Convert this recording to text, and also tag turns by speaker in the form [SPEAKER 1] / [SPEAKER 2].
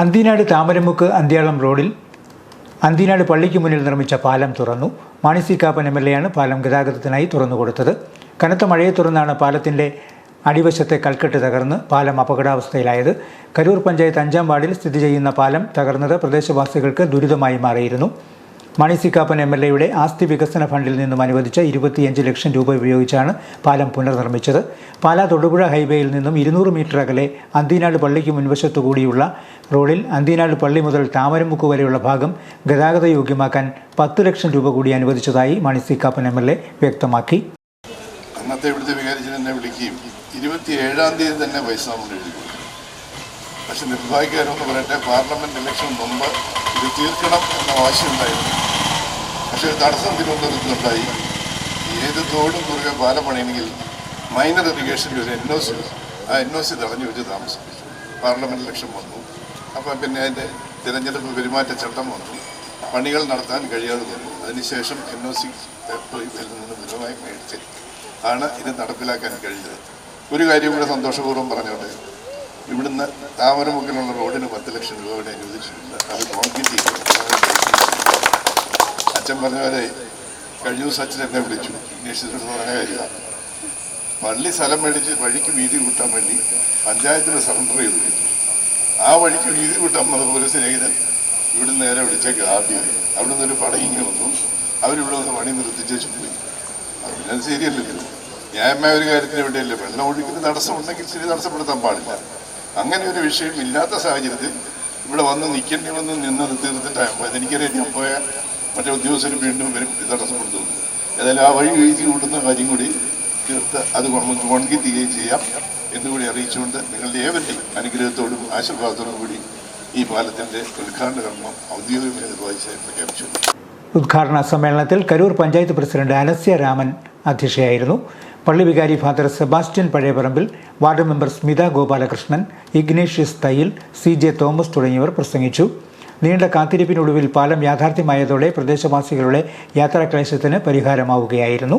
[SPEAKER 1] അന്തിനാട് താമരമുക്ക് അന്ത്യാളം റോഡിൽ അന്തിനാട് പള്ളിക്ക് മുന്നിൽ നിർമ്മിച്ച പാലം തുറന്നു. Mani C Kappan M L എയാണ് പാലം ഗതാഗതത്തിനായി തുറന്നു കൊടുത്തത്. കനത്ത മഴയെ തുടർന്നാണ് പാലത്തിന്റെ അടിവശത്തെ കൽക്കെട്ട് തകർന്ന് പാലം അപകടാവസ്ഥയിലായത്. കരൂർ പഞ്ചായത്ത് അഞ്ചാം വാർഡിൽ സ്ഥിതി ചെയ്യുന്ന പാലം തകർന്നത് പ്രദേശവാസികൾക്ക് ദുരിതമായി മാറിയിരുന്നു. മാണി സിക്കാപ്പൻ കാപ്പൻ എം എൽ എയുടെ ആസ്തി വികസന ഫണ്ടിൽ നിന്നും അനുവദിച്ച ഇരുപത്തിയഞ്ച് ലക്ഷം രൂപ ഉപയോഗിച്ചാണ് പാലം പുനർനിർമ്മിച്ചത് പാല തൊടുപുഴ ഹൈവേയിൽ നിന്നും ഇരുന്നൂറ് മീറ്റർ അകലെ അന്തിനാട് പള്ളിക്ക് മുൻവശത്തു കൂടിയുള്ള റോഡിൽ അന്തിനാട് പള്ളി മുതൽ താമരമുക്ക് വരെയുള്ള ഭാഗം ഗതാഗത യോഗ്യമാക്കാൻ പത്ത് ലക്ഷം രൂപ കൂടി അനുവദിച്ചതായി മാണി സിക്കാപ്പൻ കാപ്പൻ എം എൽ എ വ്യക്തമാക്കി
[SPEAKER 2] അന്നത്തെ ഇവിടുത്തെ വികാരിച്ചൻ വിളിക്കുകയും ഇരുപത്തിയേഴാം തീയതി തന്നെ പൈസ നമ്മൾ എഴുതി. പക്ഷെ നിർഭാഗ്യകരമെന്ന് പറയട്ടെ പാർലമെന്റ് ഇലക്ഷൻ മുമ്പ് ഇത് തീർക്കണം എന്ന ആവശ്യമുണ്ടായിരുന്നു. പക്ഷെ തടസ്സം തിരുവനന്തപുരത്തുണ്ടായി ഏത് തോടും കുറുകെ പാലം മൈനർ ഇറിഗേഷന്റെ ഒരു എൻ ഒ സി ആ എൻ ഒ സി തടഞ്ഞു വെച്ച് താമസിപ്പിച്ചു. പാർലമെന്റ് ഇലക്ഷൻ വന്നു. അപ്പം പിന്നെ അതിന്റെ തിരഞ്ഞെടുപ്പ് പെരുമാറ്റച്ചട്ടം വന്നു. പണികൾ നടത്താൻ കഴിയാതെ വന്നു. അതിനുശേഷം എൻ ഒ സി ഇതിൽ നിന്ന് വിധമായി മേടിച്ച്. ആണ് ഇത് നടപ്പിലാക്കാൻ കഴിഞ്ഞത്. ഒരു കാര്യം കൂടെ സന്തോഷപൂർവം പറഞ്ഞോട്ടെ. ഇവിടുന്ന് താമരമുക്കിലുള്ള റോഡിന് പത്ത് ലക്ഷം രൂപ കൂടെ അനുവദിച്ചിട്ടുണ്ട്. അത് കോൺക്രീറ്റ് ചെയ്തു. അച്ഛൻ പറഞ്ഞ പോലെ കഴിഞ്ഞ ദിവസം അച്ഛൻ എന്നെ വിളിച്ചു. അന്വേഷിച്ചിട്ട് പറഞ്ഞ കാര്യമാണ് പള്ളി സ്ഥലം മേടിച്ച് വഴിക്ക് വീതി കൂട്ടാൻ വേണ്ടി പഞ്ചായത്തിന് സറണ്ടർ ചെയ്ത് വിളിച്ചു. ആ വഴിക്ക് വീതി കൂട്ടാൻ വന്നപ്പോൾ ഒരു സ്നേഹിതൻ ഇവിടെ നേരെ വിളിച്ചേക്ക് ആദ്യം. അവിടെ നിന്നൊരു പടയിങ്ങി വന്നു. അവരിവിടെ വന്ന് പണി നിർത്തിച്ചു പോയി. അത് ശരിയല്ലല്ലോ. ന്യായമായ ഒരു കാര്യത്തിന് വേണ്ടിയല്ലേ വെള്ളം ഒഴുക്കിന് തടസ്സമുണ്ടെങ്കിൽ ശരി തടസ്സപ്പെടുത്താൻ പാടില്ല. അങ്ങനെ ഒരു വിഷയം ഇല്ലാത്ത സാഹചര്യത്തിൽ ഇവിടെ വന്ന് നിൽക്കേണ്ടി വന്ന് നിന്നത് തീർത്തിട്ടാകുമ്പോൾ അതെനിക്കറിയാം ഞാൻ പോയ മറ്റേ ഉദ്യോഗസ്ഥർ വീണ്ടും വരും തടസ്സപ്പെടുത്തുന്നു ഏതായാലും ആ വഴി വീഴ്ച കൂട്ടുന്ന കാര്യം കൂടി തീർത്ത് അത് നമുക്ക് കോൺക്രീറ്റ് ചെയ്യാം എന്നുകൂടി അറിയിച്ചുകൊണ്ട് നിങ്ങളുടെ ഏവരുടെയും അനുഗ്രഹത്തോടും ആശീർവാദത്തോടും കൂടി ഈ പാലത്തിന്റെ ഉദ്ഘാടന കർമ്മം ഔദ്യോഗികമായി നിർവഹിച്ചായി പ്രഖ്യാപിച്ചു.
[SPEAKER 1] ഉദ്ഘാടന സമ്മേളനത്തിൽ കരൂർ പഞ്ചായത്ത് പ്രസിഡന്റ് അനസ്യ രാമൻ അധ്യക്ഷയായിരുന്നു. പള്ളി വികാരി father Sebastian Pazhayaparambil ward member Smitha Gopalakrishnan Ignatius Thayyil C J Thomas തുടങ്ങിയവർ പ്രസംഗിച്ചു. നീണ്ട കാത്തിരിപ്പിനൊടുവിൽ പാലം യാഥാർത്ഥ്യമായതോടെ പ്രദേശവാസികളുടെ യാത്രാക്ലേശത്തിന് പരിഹാരമാവുകയായിരുന്നു.